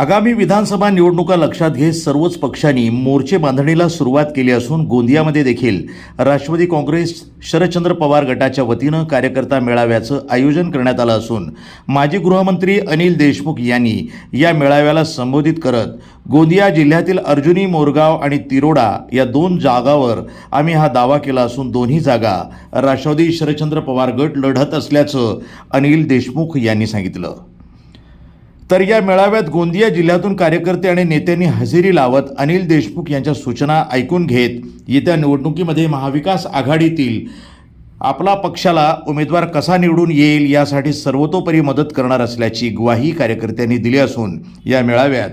आगामी विधानसभा निवडणुका लक्षात घेत सर्वच पक्षांनी मोर्चे बांधणीला सुरुवात केली असून गोंदियामध्ये देखील राष्ट्रवादी काँग्रेस शरदचंद्र पवार गटाच्या वतीनं कार्यकर्ता मेळाव्याचं आयोजन करण्यात आलं असून माजी गृहमंत्री अनिल देशमुख यांनी या मेळाव्याला संबोधित करत गोंदिया जिल्ह्यातील अर्जुनी मोरगाव आणि तिरोडा या दोन जागावर आम्ही हा दावा केला असून दोन्ही जागा राष्ट्रवादी शरदचंद्र पवार गट लढत असल्याचं अनिल देशमुख यांनी सांगितलं. तर या मेळाव्यात गोंदिया जिल्ह्यातून कार्यकर्ते आणि नेत्यांनी हजेरी लावत अनिल देशमुख यांच्या सूचना ऐकून घेत येत्या निवडणुकीमध्ये महाविकास आघाडीतील आपला पक्षाला उमेदवार कसा निवडून येईल यासाठी सर्वतोपरी मदत करणार असल्याची ग्वाही कार्यकर्त्यांनी दिली असून या मेळाव्यात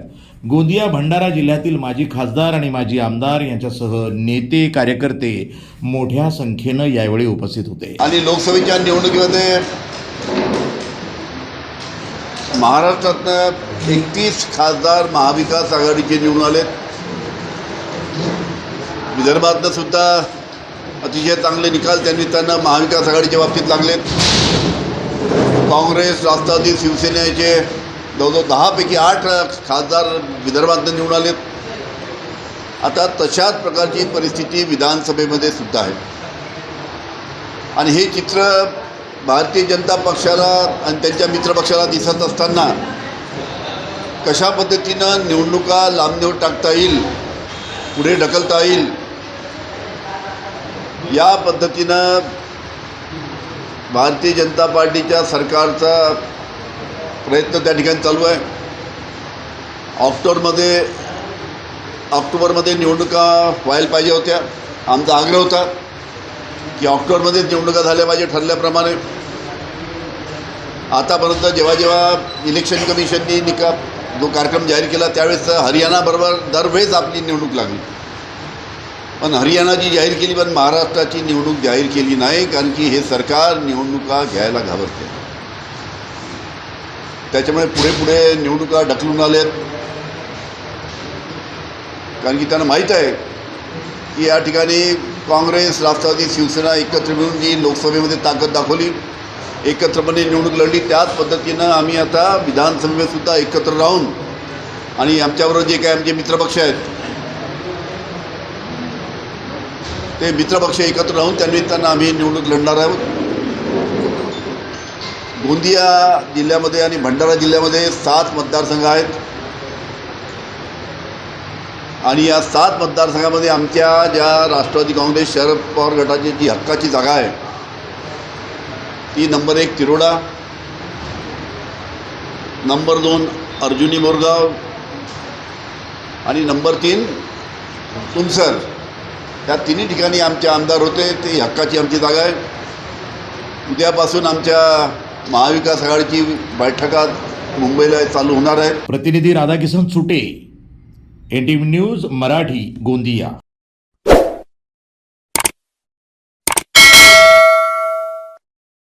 गोंदिया भंडारा जिल्ह्यातील माजी खासदार आणि माजी आमदार यांच्यासह नेते कार्यकर्ते मोठ्या संख्येनं यावेळी उपस्थित होते. आणि लोकसभेच्या निवडणुकीमध्ये महाराष्ट्रातनं एकतीस खासदार महाविकास आघाडीचे निवडून आलेत. विदर्भातनं सुद्धा अतिशय चांगले निकाल त्यांनी त्यांना महाविकास आघाडीच्या बाबतीत लागलेत. काँग्रेस राष्ट्रवादी शिवसेनेचे जवळजवळ दहापैकी आठ खासदार विदर्भातनं निवडून आलेत. आता तशाच प्रकारची परिस्थिती विधानसभेमध्ये सुद्धा आहे. आणि हे चित्र भारतीय जनता पक्षाला आणि त्यांच्या मित्रपक्षाला दिसत असताना कशा पद्धतीनं निवडणुका लांबणीवर टाकता येईल पुढे ढकलता येईल या पद्धतीनं भारतीय जनता पार्टीच्या सरकारचा प्रयत्न त्या ठिकाणी चालू आहे. ऑक्टोबरमध्ये ऑक्टोबरमध्ये निवडणुका व्हायला पाहिजे होत्या. आमचा आग्रह होता की ऑक्टोबरमध्येच निवडणुका झाल्या पाहिजे ठरल्याप्रमाणे. आतापर्यंत जेव्हा जेव्हा इलेक्शन कमिशननी निका जो कार्यक्रम जाहीर केला त्यावेळेस हरियाणाबरोबर दरवेळेस आपली निवडणूक लागली. पण हरियाणाची जाहीर केली पण महाराष्ट्राची निवडणूक जाहीर केली नाही कारण की हे सरकार निवडणुका घ्यायला घाबरते. त्याच्यामुळे पुढे पुढे निवडणुका ढकलून आल्यात कारण की त्यांना माहीत आहे की या ठिकाणी काँग्रेस राष्ट्रवादी शिवसेना एकत्र मिळून जी लोकसभेमध्ये ताकद दाखवली एकत्रपणे म्हणजे निवडणूक लढली त्याच पद्धतीनं आम्ही आता विधानसभेतसुद्धा एकत्र राहून आणि आमच्याबरोबर जे काही आमचे मित्रपक्ष आहेत ते मित्रपक्ष एकत्र राहून त्यानिमित्तानं आम्ही निवडणूक लढणार आहोत. गोंदिया जिल्ह्यामध्ये आणि भंडारा जिल्ह्यामध्ये सात मतदारसंघ आहेत. आणि या सात मतदारसंघामध्ये आमच्या ज्या राष्ट्रवादी काँग्रेस शरद पवार गटाची जी हक्काची जागा आहे ती नंबर एक तिरोडा. नंबर दोन अर्जुनी मोरगाव. आणि नंबर तीन तुमसर. या तिन्ही ठिकाणी आमचे आमदार होते. ते हक्काची आमची जागा आहे. उद्यापासून आमच्या महाविकास आघाडीची बैठका मुंबईला चालू होणार आहे. प्रतिनिधी Radhakishan Sute N T V news Marathi Gondia.